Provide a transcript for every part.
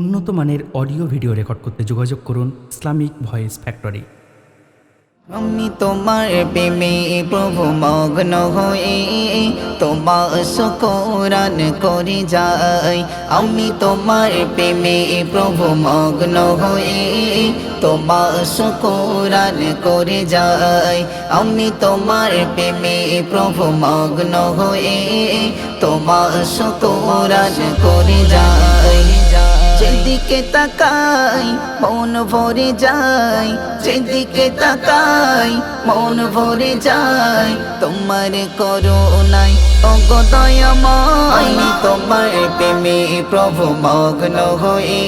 উন্নত মানের audio video record করতে যোগাযোগ করুন ইসলামিক ভয়েস ফ্যাক্টরি। আমি তোমার প্রেমে প্রভু মগ্ন হয়ে, তোমার শুকরান করে যাই। আমি তোমার প্রেমে প্রভু মগ্ন হয়ে, তোমার শুকরান করে যাই। আমি তোমার প্রেমে প্রভু মগ্ন হয়ে, তোমার শুকরান করে যাই। যেদিকে তাকাই, মন ভরে যায়। যেদিকে তাকাই, মন ভরে যায়। তোমার করুণাই অগদয়ময় তোমার প্রেমে প্রভু মগ্ন হয়ে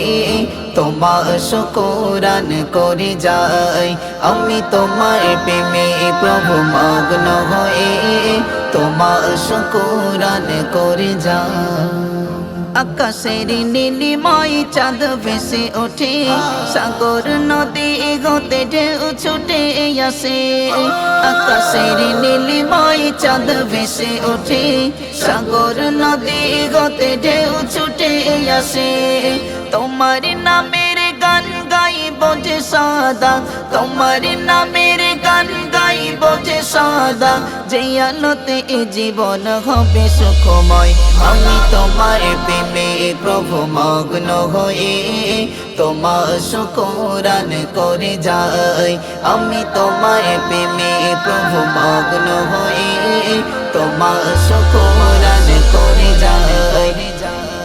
তোমার শুকুরান করে যাই আমি তোমার প্রেমে প্রভু মগ্ন হয়ে তোমার শুকুরান করে যাই আকাশের নীলিময় চাঁদ ভেসে ওঠে। সাগর, নদী গতে ঢেউ ছুটে আসে। আকাশের নীলিময় চাঁদ ভেসে ওঠে। সাগর, নদী গতে ঢেউ ছুটে আসে। তোমার নামের গান গাইব যে সাদা। তোমার নামের গান গাইব যে সাদা, যে আলোতে এ জীবন হবে সুখময়। আমি তোমার প্রেমে প্রভু মগ্ন হয়ে, তোমার শুকুরান করে যাই। আমি তোমার প্রেমে প্রভু মগ্ন হয়ে, তোমার সুখ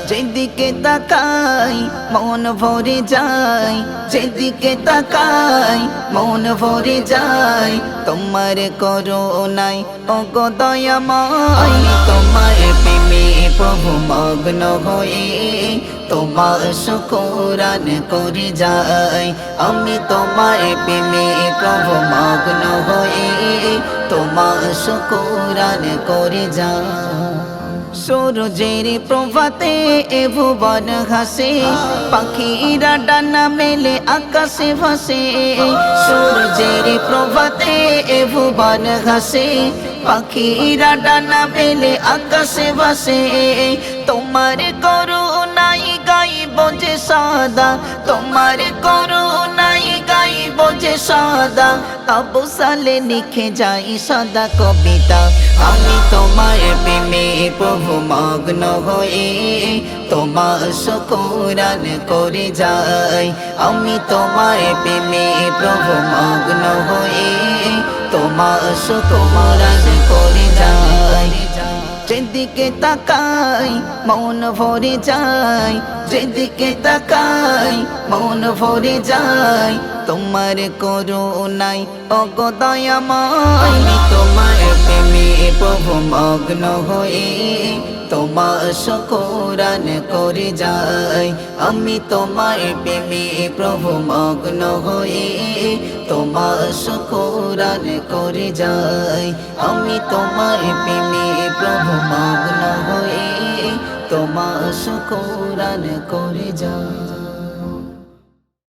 যেদিকে তাকাই, মন ভরে যায়। যেদিকে তাকাই, মন ভরে যায়। তোমার করুণাই অগদয়াময় তোমার প্রেমে প্রভু মগ্ন হয়ে তোমার শুকুরান করে যাই আমি তোমার প্রেমে প্রভু মগ্ন হয়ে তোমার শুকুরান করে যাই সূর্যের প্রভাতে এ ভুবন হাসে পাখিরা ডানা মেলে, আকাশে ভাসে। সূর্যের প্রভাতে এ ভুবন হাসে পাখিরা ডানা মেলে, আকাশে ভাসে। তোমার করুণাই গাইব যে সাদা, তোমার করুণাই গাইব যে সাদা। আবু সালে লিখে যাই সাদা কবিতা। প্রভু মগ্ন হয়ে তোমার শুকুরান করে যাই। আমি তোমার প্রেমে প্রভু মগ্ন হয়ে তোমার শুকুরান করে যাই। যেদিকে তাকাই, মৌন ভরে যায়। যেদিকে তাকাই, মৌন ভরে যায়। তোমার করুণাই অগদয়াময়। তোমার প্রেমে প্রভু মগ্ন হয়ে তোমার শুকুরান করে যাই। আমি তোমার প্রেমে প্রভু মগ্ন হয়ে তোমার শুকুরান করে যাই। আমি তোমার প্রেমে প্রভু মগ্ন হয়ে তোমার শুকুরান করে যাই।